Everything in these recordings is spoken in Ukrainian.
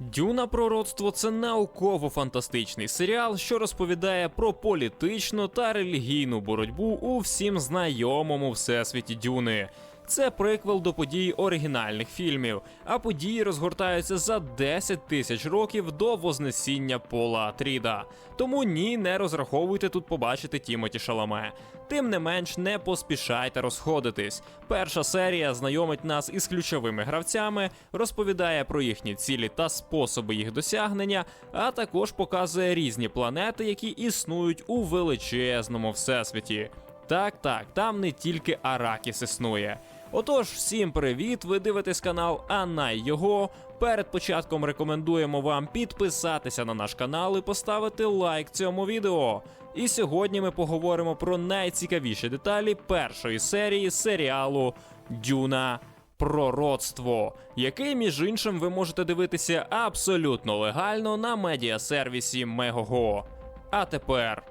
Дюна пророцтво це науково-фантастичний серіал, що розповідає про політичну та релігійну боротьбу у всім знайомому всесвіті Дюни. Це приквел до подій оригінальних фільмів, а події розгортаються за 10 тисяч років до Вознесіння Пола Атріда. Тому ні, не розраховуйте тут побачити Тімоті Шаламе. Тим не менш, не поспішайте розходитись. Перша серія знайомить нас із ключовими гравцями, розповідає про їхні цілі та способи їх досягнення, а також показує різні планети, які існують у величезному всесвіті. Так, так, там не тільки Аракіс існує. Отож, всім привіт! Ви дивитесь канал Анна й його. Перед початком рекомендуємо вам підписатися на наш канал і поставити лайк цьому відео. І сьогодні ми поговоримо про найцікавіші деталі першої серії серіалу Дюна Пророцтво, який, між іншим, ви можете дивитися абсолютно легально на медіасервісі Мегого. А тепер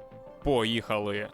поїхали!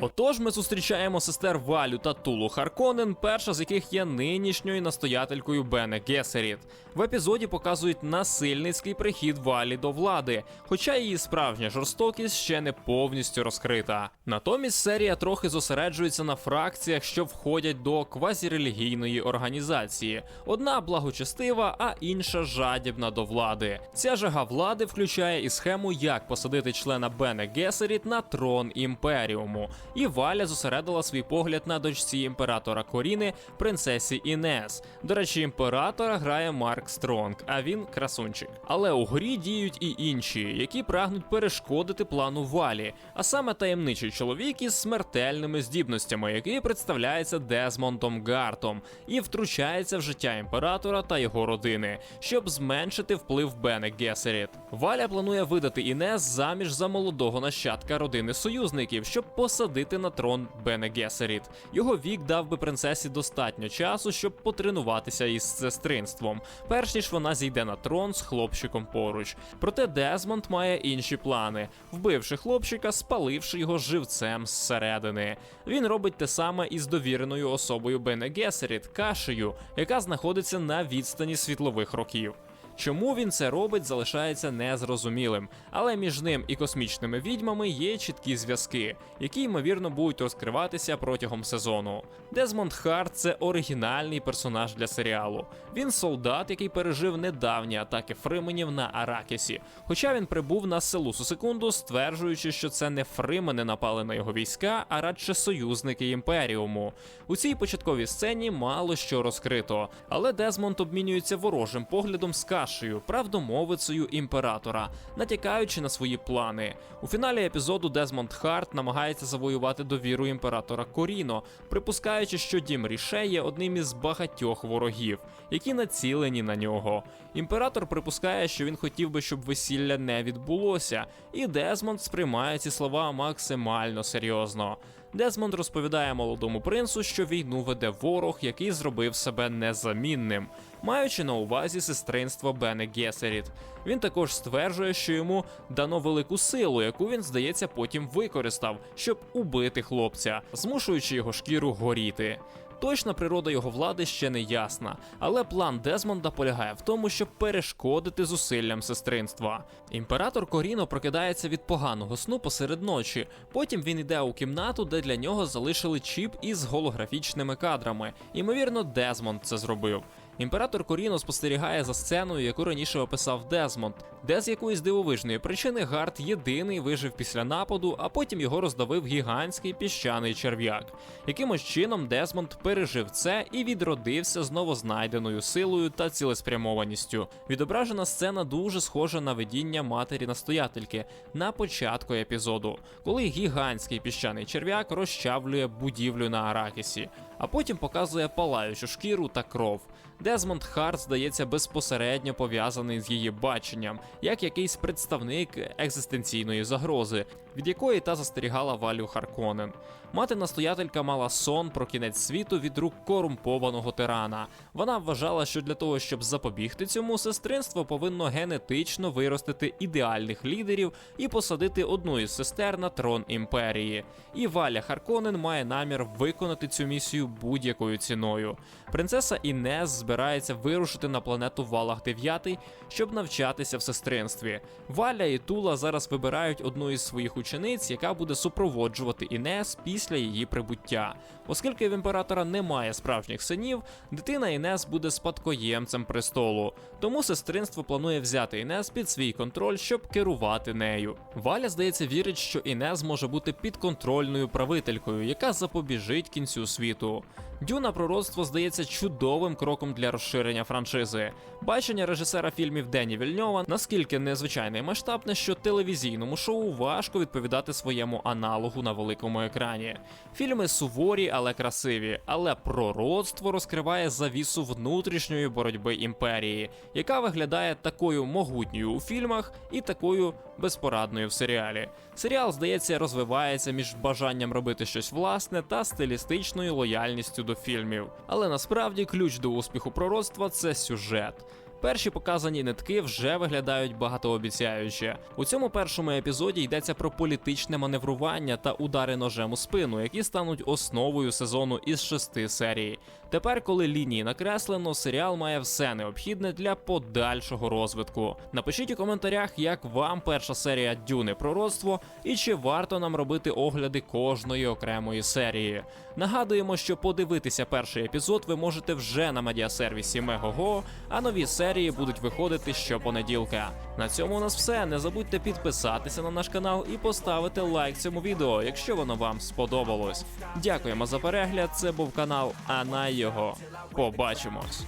Отож, ми зустрічаємо сестер Валю та Тулу Харконен, перша з яких є нинішньою настоятелькою Бене Гесеріт. В епізоді показують насильницький прихід Валі до влади, хоча її справжня жорстокість ще не повністю розкрита. Натомість серія трохи зосереджується на фракціях, що входять до квазірелігійної організації. Одна благочестива, а інша жадібна до влади. Ця жага влади включає і схему, як посадити члена Бене Гесеріт на трон імперіуму і Валя зосередила свій погляд на дочці імператора Коріни, принцесі Інес. До речі, імператора грає Марк Стронг, а він красунчик. Але у грі діють і інші, які прагнуть перешкодити плану Валі, а саме таємничий чоловік із смертельними здібностями, який представляється Дезмондом Гартом, і втручається в життя імператора та його родини, щоб зменшити вплив Бене Гесеріт. Валя планує видати Інес заміж за молодого нащадка родини союзників, щоб посадити на трон Бене Гесеріт. Його вік дав би принцесі достатньо часу, щоб потренуватися із сестринством, перш ніж вона зійде на трон з хлопчиком поруч. Проте Дезмонд має інші плани, вбивши хлопчика, спаливши його живцем зсередини. Він робить те саме із довіреною особою Бене Гесеріт, кашею, яка знаходиться на відстані світлових років. Чому він це робить, залишається незрозумілим, але між ним і космічними відьмами є чіткі зв'язки, які ймовірно будуть розкриватися протягом сезону. Дезмонд Харт це оригінальний персонаж для серіалу. Він солдат, який пережив недавні атаки Фрименів на Аракісі. Хоча він прибув на Селусу секунду, стверджуючи, що це не Фримени напали на його війська, а радше союзники імперіуму. У цій початковій сцені мало що розкрито, але Дезмонд обмінюється ворожим поглядом з Кашею, правдомовицею імператора, натякаючи на свої плани. У фіналі епізоду Дезмонд Харт намагається завоювати довіру імператора Коріно, припускаючи, що дім Ріше є одним із багатьох ворогів, які націлені на нього. Імператор припускає, що він хотів би, щоб весілля не відбулося, і Дезмонд сприймає ці слова максимально серйозно. Дезмонд розповідає молодому принцу, що війну веде ворог, який зробив себе незамінним, маючи на увазі сестринство Бене Гесеріт. Він також стверджує, що йому дано велику силу, яку він, здається, потім використав, щоб убити хлопця, змушуючи його шкіру горіти. Точна природа його влади ще не ясна, але план Дезмонда полягає в тому, щоб перешкодити зусиллям сестринства. Імператор Коріно прокидається від поганого сну посеред ночі. Потім він йде у кімнату, де для нього залишили чіп із голографічними кадрами. Ймовірно, Дезмонд це зробив. Імператор Коріно спостерігає за сценою, яку раніше описав Дезмонд, де з якоїсь дивовижної причини Гард єдиний вижив після нападу, а потім його роздавив гігантський піщаний черв'як. Якимось чином Дезмонд пережив це і відродився з новознайденою силою та цілеспрямованістю. Відображена сцена дуже схожа на видіння матері настоятельки на початку епізоду, коли гігантський піщаний черв'як розчавлює будівлю на Аракісі, а потім показує палаючу шкіру та кров. Дезмонд Харт здається безпосередньо пов'язаний з її баченням, як якийсь представник екзистенційної загрози, від якої та застерігала Валю Харконен. Мати настоятелька мала сон про кінець світу від рук корумпованого тирана. Вона вважала, що для того, щоб запобігти цьому, сестринство повинно генетично виростити ідеальних лідерів і посадити одну із сестер на трон імперії. І Валя Харконен має намір виконати цю місію будь-якою ціною. Принцеса Інес збирається вирушити на планету Валах 9, щоб навчатися в сестринстві. Валя і Тула зараз вибирають одну із своїх учениць, яка буде супроводжувати Інес після її прибуття. Оскільки в імператора немає справжніх синів, дитина Інес буде спадкоємцем престолу. Тому сестринство планує взяти Інес під свій контроль, щоб керувати нею. Валя, здається, вірить, що Інес може бути підконтрольною правителькою, яка запобіжить кінцю світу. Дюна пророцтво здається чудовим кроком для розширення франшизи. Бачення режисера фільмів Дені Вільньова наскільки незвичайне і масштабне, що телевізійному шоу важко відповідати своєму аналогу на великому екрані. Фільми суворі, але красиві, але пророцтво розкриває завісу внутрішньої боротьби імперії, яка виглядає такою могутньою у фільмах і такою безпорадною в серіалі. Серіал, здається, розвивається між бажанням робити щось власне та стилістичною лояльністю до фільмів. Але насправді ключ до успіху пророцтва це сюжет. Перші показані нитки вже виглядають багатообіцяюче. У цьому першому епізоді йдеться про політичне маневрування та удари ножем у спину, які стануть основою сезону із шести серій. Тепер, коли лінії накреслено, серіал має все необхідне для подальшого розвитку. Напишіть у коментарях, як вам перша серія Дюни пророцтво і чи варто нам робити огляди кожної окремої серії. Нагадуємо, що подивитися перший епізод ви можете вже на медіасервісі Мегого, а нові серії будуть виходити щопонеділка. На цьому у нас все. Не забудьте підписатися на наш канал і поставити лайк цьому відео, якщо воно вам сподобалось. Дякуємо за перегляд. Це був канал, а на його побачимось.